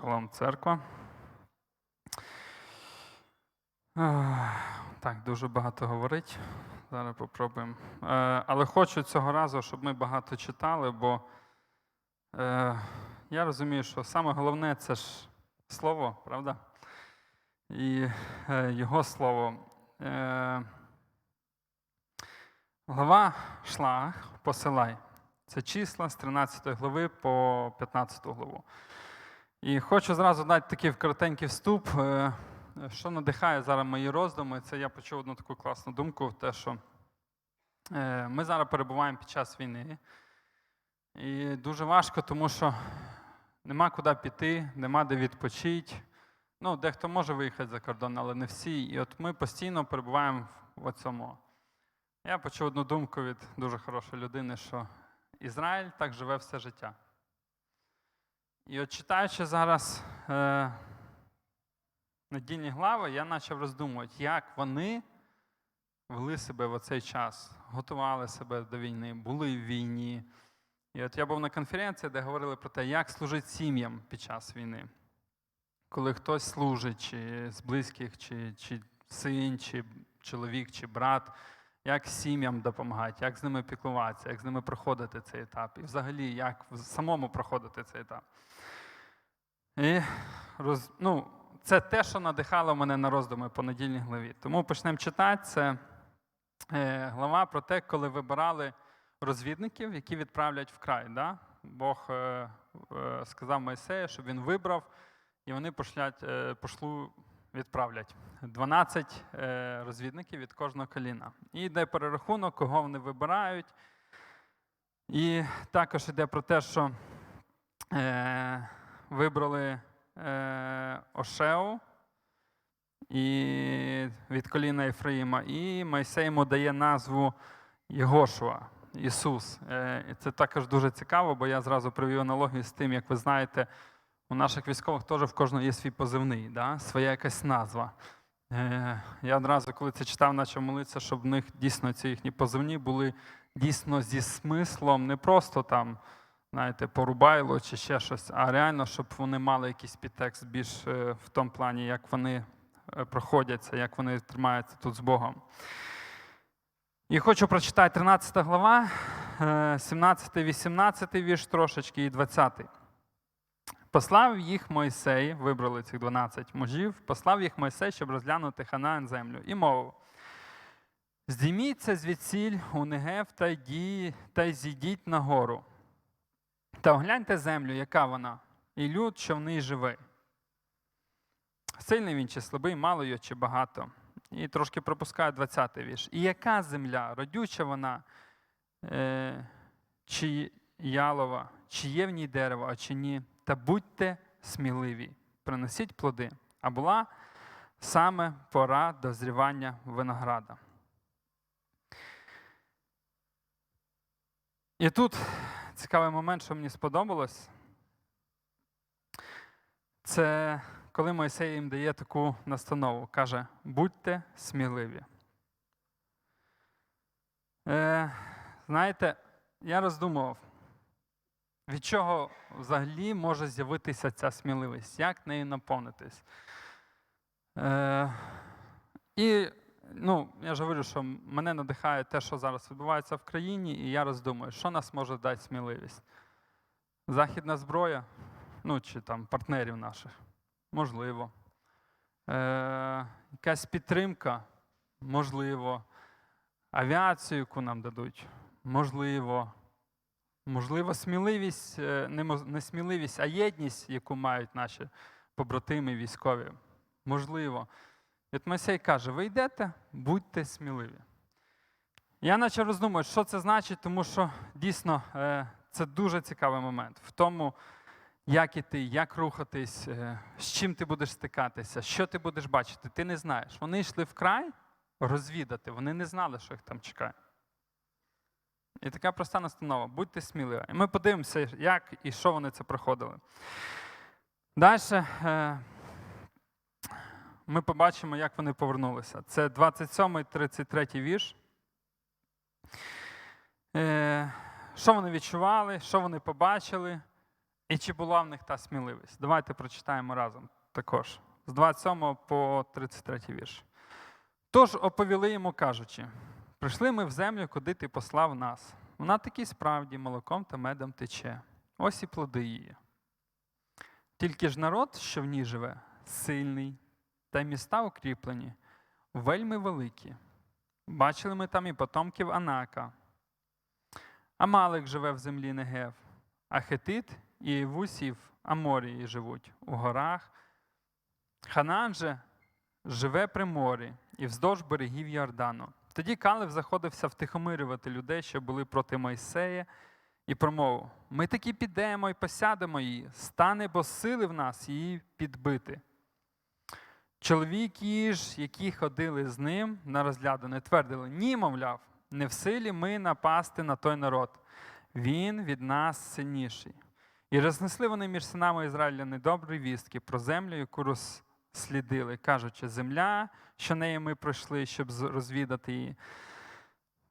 Шалом, церква. Так, дуже багато говорить. Зараз попробуємо. Е, Але хочу цього разу, щоб ми багато читали, бо е, я розумію, що саме головне це ж слово, правда? І е, його слово. Глава Шлаг посилай. Це числа з 13 глави по 15 главу. І хочу зразу дати такий коротенький вступ. е, Що надихає зараз мої роздуми, це я почув одну таку класну думку, те, що е, ми зараз перебуваємо під час війни. І дуже важко, тому що нема куди піти, нема де відпочити. Ну, дехто може виїхати за кордон, але не всі. І от ми постійно перебуваємо в цьому. Я почув одну думку від дуже хорошої людини, що Ізраїль так живе все життя. І от читаючи зараз е, недільні глави, я почав роздумувати, як вони вели себе в оцей час, готували себе до війни, були в війні. І от я був на конференції, де говорили про те, як служити сім'ям під час війни. Коли хтось служить, чи з близьких, чи, чи син, чи чоловік, чи брат, як сім'ям допомагати, як з ними піклуватися, як з ними проходити цей етап, і взагалі, як самому проходити цей етап. І роз, ну, це те, що надихало мене на роздуми по недільній главі. Тому почнемо читати. Це е, глава про те, коли вибирали розвідників, які відправлять в край. Да? Бог е, е, сказав Мойсею, щоб він вибрав, і вони пошлять, пошлу відправлять 12 е, розвідників від кожного коліна. І йде перерахунок, кого вони вибирають. І також йде про те, що е, вибрали е, Ошеу і від коліна Ефраїма, і Мойсей йому дає назву Єгошуа, Ісус. Це також дуже цікаво, бо я зразу привів аналогію з тим, як ви знаєте, у наших військових теж в кожного є свій позивний, да? своя якась назва. Е, я одразу, коли це читав, почав молитися, щоб в них дійсно ці їхні позивні були дійсно зі смислом, не просто там, знаєте, порубайло чи ще щось, а реально, щоб вони мали якийсь підтекст більш е, в тому плані, як вони е, проходяться, як вони тримаються тут з Богом. І хочу прочитати 13 глава, 17-18 вірш трошечки і 20. Послав їх Мойсей, вибрали цих 12 мужів, послав їх Мойсей, щоб розглянути Ханаан землю, і мовив: Здійміться звідсіль у Негев та йді, та зійдіть на гору. Та огляньте землю, яка вона, і люд, що в ній живе. Сильний він чи слабий, мало його чи багато. І трошки пропускаю 20-й вірш. І яка земля, родюча вона, е, чи ялова, чи є в ній дерево, а чи ні? Та будьте сміливі, приносіть плоди. А була саме пора дозрівання винограда. І тут цікавий момент, що мені сподобалось, це коли Мойсей їм дає таку настанову, каже: будьте сміливі. Е, Знаєте, я роздумував, від чого взагалі може з'явитися ця сміливість, як нею наповнитись. Е, І ну, я ж говорю, що мене надихає те, що зараз відбувається в країні, і я роздумую, що нас може дати сміливість. Західна зброя, ну чи там партнерів наших, можливо. Е, Якась підтримка, можливо. Авіацію, яку нам дадуть, можливо. Можливо, сміливість, е, не сміливість, а єдність, яку мають наші побратими військові. Можливо. От Мойсей каже: ви йдете, будьте сміливі. Я почав роздумувати, що це значить, тому що дійсно е, це дуже цікавий момент в тому, як іти, як рухатись, е, з чим ти будеш стикатися, що ти будеш бачити. Ти не знаєш. Вони йшли в край розвідати, вони не знали, що їх там чекає. І така проста настанова: будьте сміливі. І ми подивимося, як і що вони це проходили. Далі е, ми побачимо, як вони повернулися. Це 27 33 вірш. Е, Що вони відчували, що вони побачили, І чи була в них та сміливість? Давайте прочитаємо разом також. З 27 по 33 вірш. Тож оповіли йому, кажучи: прийшли ми в землю, куди ти послав нас. Вона таки справді молоком та медом тече. Ось і плоди її. Тільки ж народ, що в ній живе, сильний, та міста укріплені, вельми великі. Бачили ми там і потомків Анака. Амалик живе в землі Негев, а Хетит і Євусів Аморії живуть у горах. Ханан же живе при морі і вздовж берегів Йордану. Тоді Калев заходився втихомирювати людей, що були проти Мойсея, і промовив: Ми таки підемо і посядемо її, стане бо сили в нас її підбити. Чоловіки ж, які ходили з ним на розглядане, твердили: ні, мовляв, не в силі ми напасти на той народ. Він від нас сильніший. І рознесли вони між синами Ізраїля недобрі вістки про землю, яку розслідили, кажучи, земля, що нею ми пройшли, щоб розвідати її.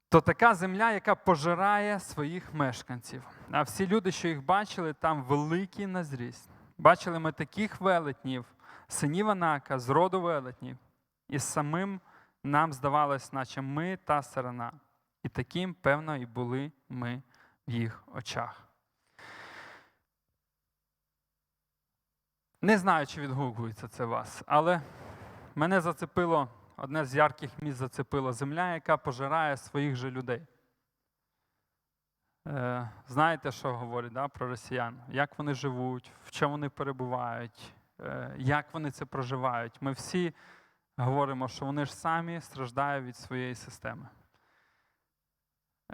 То така земля, яка пожирає своїх мешканців. А всі люди, що їх бачили, там великі на зріст. Бачили ми таких велетнів, синів Анака, з роду велетнів, і самим нам здавалось, наче ми та сарана. І таким, певно, і були ми в їх очах. Не знаю, чи відгукується це вас, але мене зацепило, одне з ярких місць зацепило земля, яка пожирає своїх же людей. Е, знаєте, що говорять да, про росіян? Як вони живуть, в чому вони перебувають, е, як вони це проживають. Ми всі говоримо, що вони ж самі страждають від своєї системи.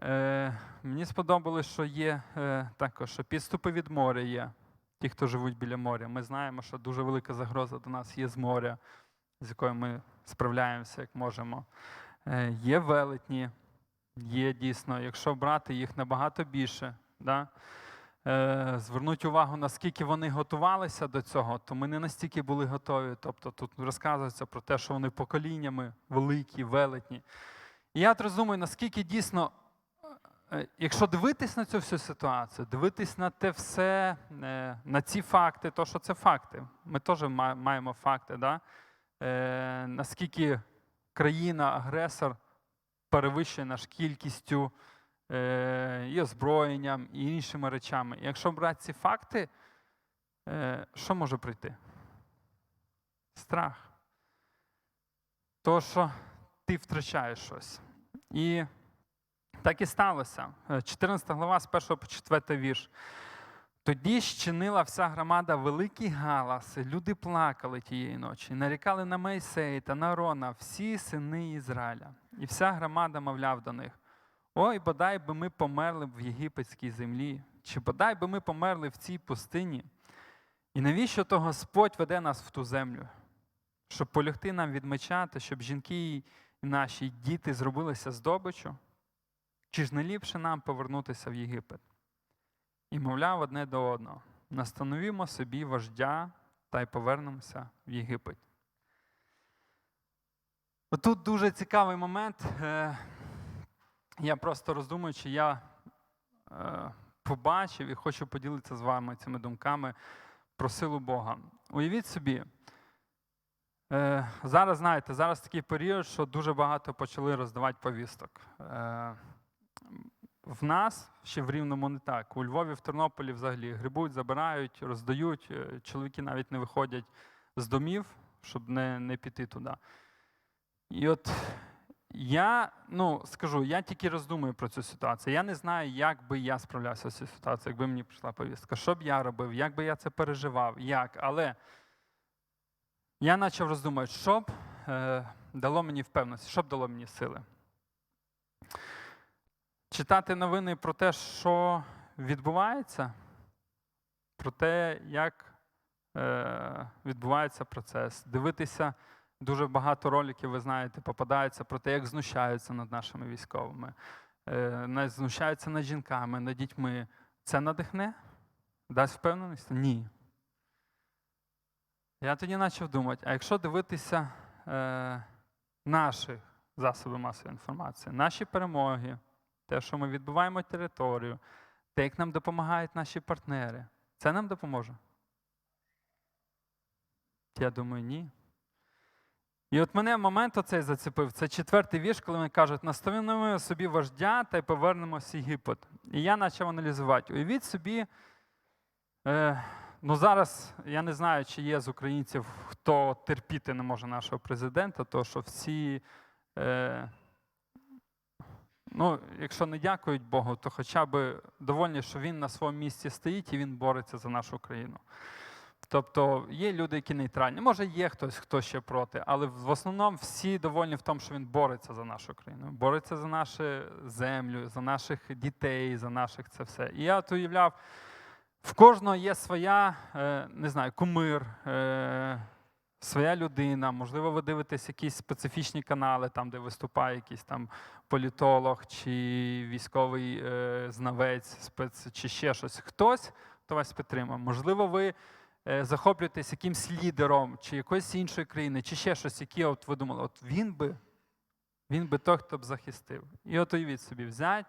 Е, мені сподобалось, що є також, що підступи від моря є. Ті, хто живуть біля моря. Ми знаємо, що дуже велика загроза до нас є з моря, з якою ми справляємося як можемо. Е, є велетні, є дійсно, якщо брати їх набагато більше, да? е, звернуть увагу, наскільки вони готувалися до цього, то ми не настільки були готові. Тобто тут розказується про те, що вони поколіннями великі, велетні. І я от розумію, наскільки дійсно Якщо дивитись на цю всю ситуацію, дивитись на те все, е, на ці факти, то що це факти. Ми теж маємо факти, да? е, наскільки країна-агресор перевищує наш кількістю е, і озброєнням, і іншими речами. Якщо брати ці факти, е, що може прийти? Страх. То, що ти втрачаєш щось. І так і сталося. Е, 14 глава з 1 по 4 вірш. Тоді щинила вся громада великі галаси, люди плакали тієї ночі, нарікали на Мойсея та на Арона, всі сини Ізраїля. І вся громада мовляв до них: Ой, бодай би ми померли в єгипетській землі, чи бодай би ми померли в цій пустині. І навіщо то Господь веде нас в ту землю? Щоб полягти нам від меча, щоб жінки і наші діти зробилися здобичу? Чи ж не ліпше нам повернутися в Єгипет? І мовляв одне до одного: настановімо собі вождя та й повернемося в Єгипет. Отут дуже цікавий момент. Е, Я просто роздумуючи, я е, побачив і хочу поділитися з вами цими думками про силу Бога. Уявіть собі, е, зараз знаєте, зараз такий період, що дуже багато почали роздавати повісток. В нас ще в Рівному не так. У Львові, в Тернополі взагалі грибуть, забирають, роздають. Е, Чоловіки навіть не виходять з домів, щоб не, не піти туди. І от я ну, скажу, я тільки роздумую про цю ситуацію. Я не знаю, як би я справлявся з цією ситуацією, якби мені прийшла повістка. Що б я робив, як би я це переживав, як. Але я почав роздумувати, що б е, дало мені впевненість, що б дало мені сили читати новини про те, що відбувається, про те, як е, відбувається процес, дивитися дуже багато роликів, ви знаєте, попадається про те, як знущаються над нашими військовими, е, знущаються над жінками, над дітьми. Це надихне? Дасть впевненість? Ні. Я тоді почав думати, а якщо дивитися е, наші засоби масової інформації, наші перемоги, те, що ми відбуваємо територію, те, як нам допомагають наші партнери, Це нам допоможе? Я думаю, ні. І от мене момент оцей зацепив. Це четвертий вірш, коли вони кажуть, наставимо собі вождя та й повернемося Єгипет. І я почав аналізувати. Уявіть собі, е, ну зараз я не знаю, чи є з українців, хто терпіти не може нашого президента, то що всі, е, ну, якщо не дякують Богу, то хоча б довольні, що він на своєму місці стоїть і він бореться за нашу країну. Тобто є люди, які нейтральні. Може, є хтось, хто ще проти, але в основному всі довольні в тому, що він бореться за нашу країну, бореться за нашу землю, за наших дітей, за наших це все. І я от уявляв, в кожного є своя, е, не знаю, кумир, е, своя людина. Можливо, ви дивитесь якісь специфічні канали, там, де виступає якийсь там політолог чи військовий е, знавець, спец, чи ще щось. Хтось, хто вас підтримує. Можливо, ви е, захоплюєтесь якимсь лідером чи якоїсь іншої країни, чи ще щось, яке от ви думали, от він би, він би той, хто б захистив. І от уявіть собі, взять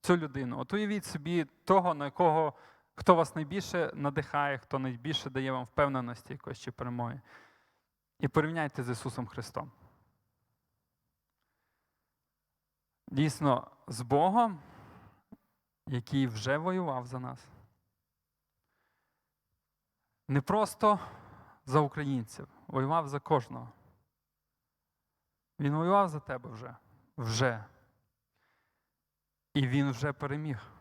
цю людину, от уявіть собі того, на якого хто вас найбільше надихає, хто найбільше дає вам впевненості якоїсь чи перемоги. І порівняйте з Ісусом Христом. Дійсно, з Богом, який вже воював за нас. Не просто за українців, воював за кожного. Він воював за тебе вже. Вже. І він вже переміг.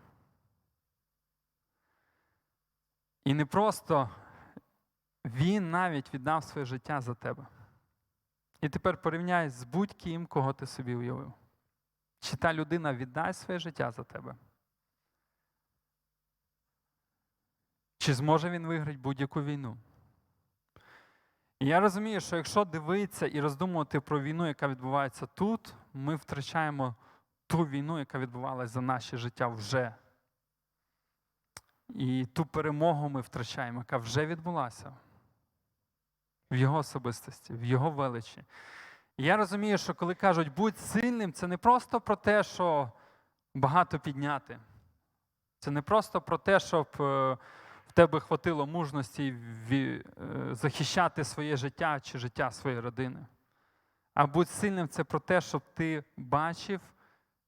І не просто він навіть віддав своє життя за тебе. І тепер порівняй з будь-ким, кого ти собі уявив. Чи та людина віддасть своє життя за тебе? Чи зможе він виграти будь-яку війну? І я розумію, що якщо дивитися і роздумувати про війну, яка відбувається тут, ми втрачаємо ту війну, яка відбувалася за наше життя вже. І ту перемогу ми втрачаємо, яка вже відбулася в його особистості, в його величі. І я розумію, що коли кажуть будь сильним, це не просто про те, що багато підняти. Це не просто про те, щоб е, в тебе хватило мужності е, захищати своє життя чи життя своєї родини. А будь сильним це про те, щоб ти бачив,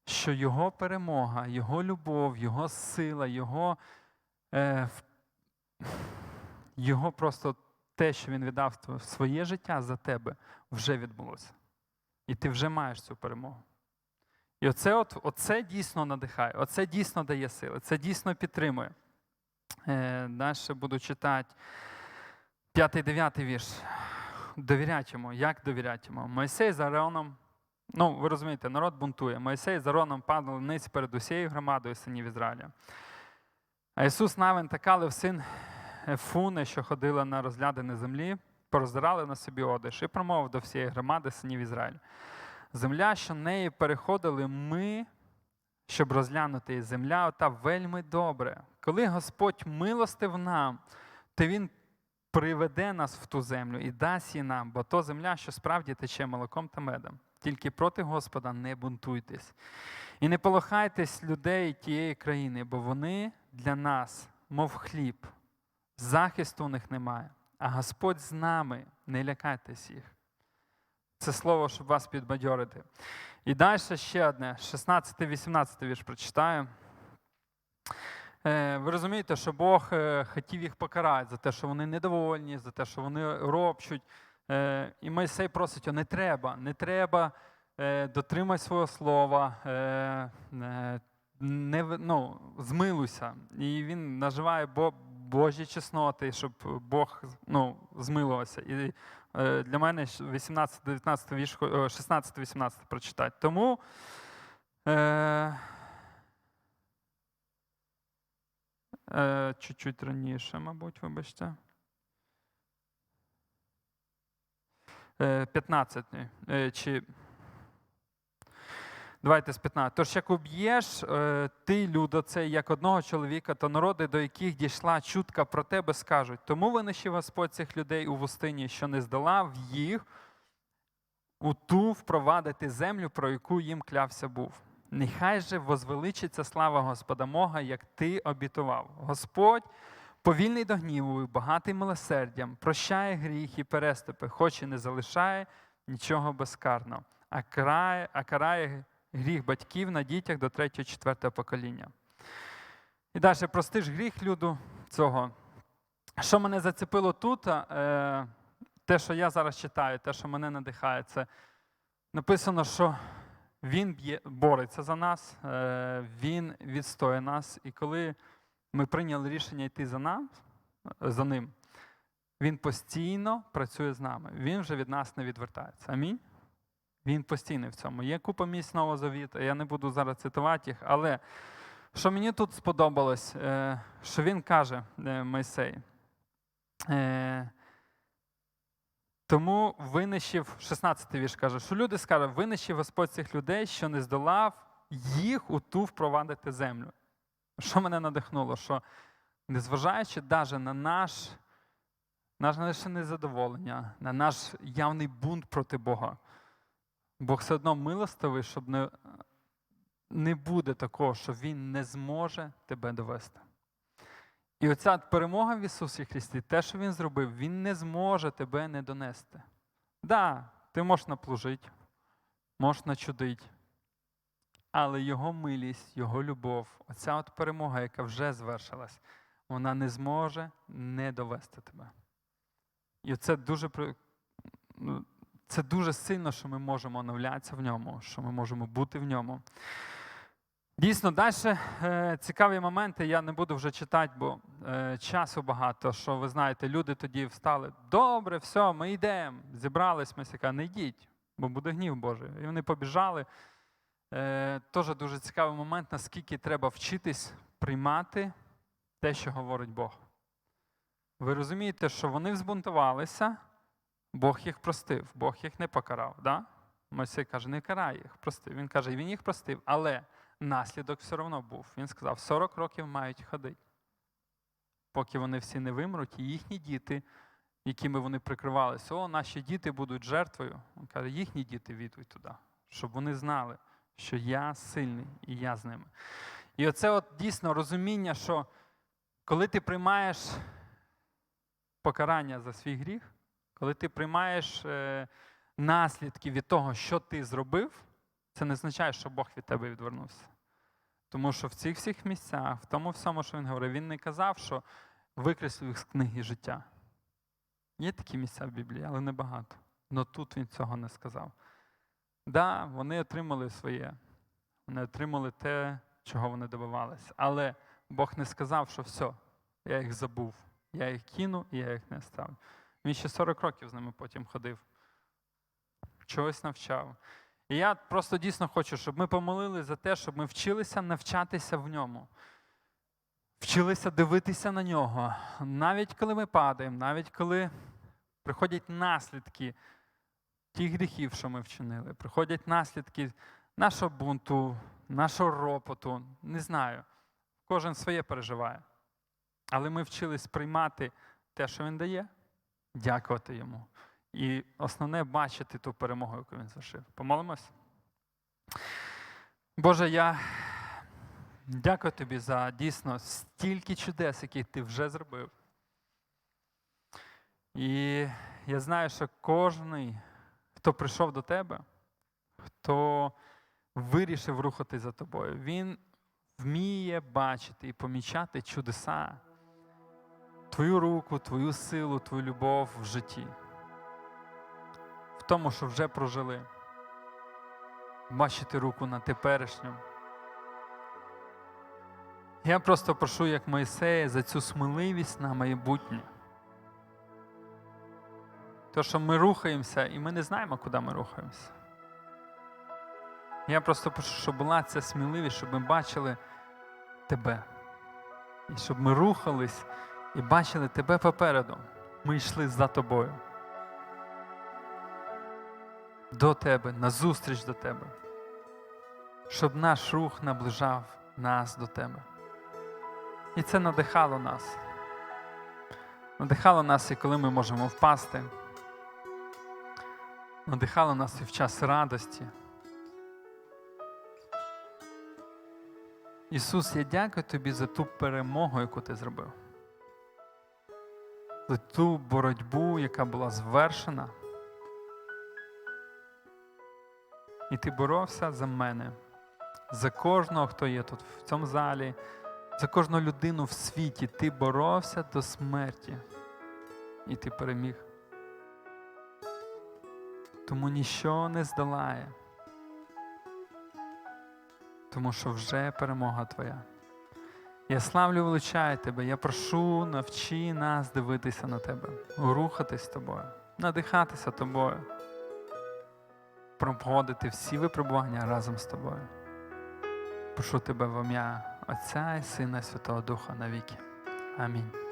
що його перемога, його любов, його сила, його, е, його просто те, що він віддав своє життя за тебе, вже відбулося. І ти вже маєш цю перемогу. І оце, от, оце дійсно надихає, оце дійсно дає сили, це дійсно підтримує. Е, Далі буду читати 5-9 вірш. Довірять йому. Як довірять йому? Мойсей з Аароном, ну, ви розумієте, народ бунтує. Мойсей з Аароном падали вниз перед усією громадою синів Ізраїля. А Ісус Навин та Калив, син Фуни, що ходили на розглядини землі, пороздирали на собі одиш і промовив до всієї громади синів Ізраїля. Земля, що неї переходили ми, щоб розглянути її. Земля ота вельми добре. Коли Господь милостив нам, то Він приведе нас в ту землю і дасть її нам, бо то земля, що справді тече молоком та медом. Тільки проти Господа не бунтуйтесь. І не полохайтесь людей тієї країни, бо вони для нас, мов хліб, захисту у них немає. А Господь з нами, не лякайтесь їх. Це слово, щоб вас підбадьорити. І далі ще одне, 16-18 вірш прочитаю. Е, Ви розумієте, що Бог е, хотів їх покарати за те, що вони недовольні, за те, що вони ропчуть. Е, І Мойсей просить, не треба, не треба, дотримай свого слова, не, ну, змилуйся. І він наживає Божі чесноти, щоб Бог ну, змилувався. І е, для мене 18-19 вірш, 16-18 прочитати. Тому е, е, чуть-чуть раніше, мабуть, вибачте. Е, 15 е, чи Давайте з 15. Тож як уб'єш е, ти, людо, цей, як одного чоловіка, то народи, до яких дійшла чутка про тебе, скажуть. Тому винищив Господь цих людей у пустині, що не здолав їх у ту впровадити землю, про яку їм клявся був. Нехай же возвеличиться слава Господа Мога, як ти обітував. Господь повільний до гніву, і багатий милосердям, прощає гріх і переступи, хоч і не залишає нічого безкарно, а карає, а карає гріх батьків на дітях до третього, четвертого покоління. І далі простиш гріх люду цього. Що мене зацепило тут, е, те, що я зараз читаю, те, що мене надихає, це написано, що він бореться за нас, е, він відстоює нас. І коли ми прийняли рішення йти за, нам, за ним, він постійно працює з нами. Він вже від нас не відвертається. Амінь. Він постійний в цьому. Є купа місць Нового Завіту, я не буду зараз цитувати їх, але що мені тут сподобалось, е, що він каже, е, Мойсей, е, тому винищив, 16-й вірш каже, що люди скажуть, винищив Господь цих людей, що не здолав їх у ту впровадити землю. Що мене надихнуло? Що незважаючи навіть на наш, незадоволення, на наш явний бунт проти Бога, Бог все одно милостивий, щоб не, не буде такого, що Він не зможе тебе довести. І оця перемога в Ісусі Христі, те, що Він зробив, Він не зможе тебе не донести. Так, да, ти можеш наплужити, можеш начудити, але Його милість, Його любов, оця от перемога, яка вже звершилась, вона не зможе не довести тебе. І це дуже це дуже сильно, що ми можемо оновлятися в ньому, що ми можемо бути в ньому. Дійсно, далі е, цікаві моменти. Я не буду вже читати, бо е, часу багато. Що ви знаєте, люди тоді встали. Добре, все, ми йдемо. Зібрались ми сяка, не йдіть, бо буде гнів Божий. І вони побіжали. Е, Теж дуже цікавий момент, наскільки треба вчитись приймати те, що говорить Бог. Ви розумієте, що вони взбунтувалися, Бог їх простив, Бог їх не покарав. Да? Мойсей каже, не карай їх, простив. Він каже, він їх простив, але наслідок все одно був. Він сказав, 40 років мають ходити. Поки вони всі не вимруть, і їхні діти, якими вони прикривалися, о, наші діти будуть жертвою. Він каже, їхні діти війдуть туди, щоб вони знали, що я сильний і я з ними. І оце от дійсно розуміння, що коли ти приймаєш покарання за свій гріх, коли ти приймаєш е, наслідки від того, що ти зробив, це не означає, що Бог від тебе відвернувся. Тому що в цих всіх місцях, в тому всьому, що він говорив, він не казав, що викреслив їх з книги життя. Є такі місця в Біблії, але небагато. Но тут він цього не сказав. Да, вони отримали своє, вони отримали те, чого вони добивалися. Але Бог не сказав, що все, я їх забув, я їх кину і я їх не ставлю. Він ще 40 років з ними потім ходив, чогось навчав. І я просто дійсно хочу, щоб ми помолили за те, щоб ми вчилися навчатися в ньому. Вчилися дивитися на нього. Навіть коли ми падаємо, навіть коли приходять наслідки тих гріхів, що ми вчинили, приходять наслідки нашого бунту, нашого ропоту, не знаю. Кожен своє переживає. Але ми вчились приймати те, що він дає, дякувати йому. І основне бачити ту перемогу, яку він зашив. Помолимось. Боже, я дякую тобі за дійсно стільки чудес, які ти вже зробив. І я знаю, що кожен, хто прийшов до тебе, хто вирішив рухати за тобою, він вміє бачити і помічати чудеса, твою руку, твою силу, твою любов в житті в тому, що вже прожили. Бачити руку на теперішньому. Я просто прошу, як Моїсея, за цю сміливість на майбутнє. То, що ми рухаємося, і ми не знаємо, куди ми рухаємося. Я просто прошу, щоб була ця сміливість, щоб ми бачили тебе. І щоб ми рухались і бачили тебе попереду. Ми йшли за тобою до тебе, назустріч до тебе, щоб наш рух наближав нас до тебе. І це надихало нас. Надихало нас і коли ми можемо впасти. Надихало нас і в час радості. Ісус, я дякую тобі за ту перемогу, яку ти зробив. За ту боротьбу, яка була звершена. І ти боровся за мене, за кожного, хто є тут в цьому залі, за кожну людину в світі. Ти боровся до смерті. І ти переміг. Тому ніщо не здолає. Тому що вже перемога твоя. Я славлю величаю тебе. Я прошу, навчи нас дивитися на тебе, рухатись тобою, надихатися тобою, проходити всі випробування разом з тобою. Прошу тебе в ім'я Отця і Сина Святого Духа навіки. Амінь.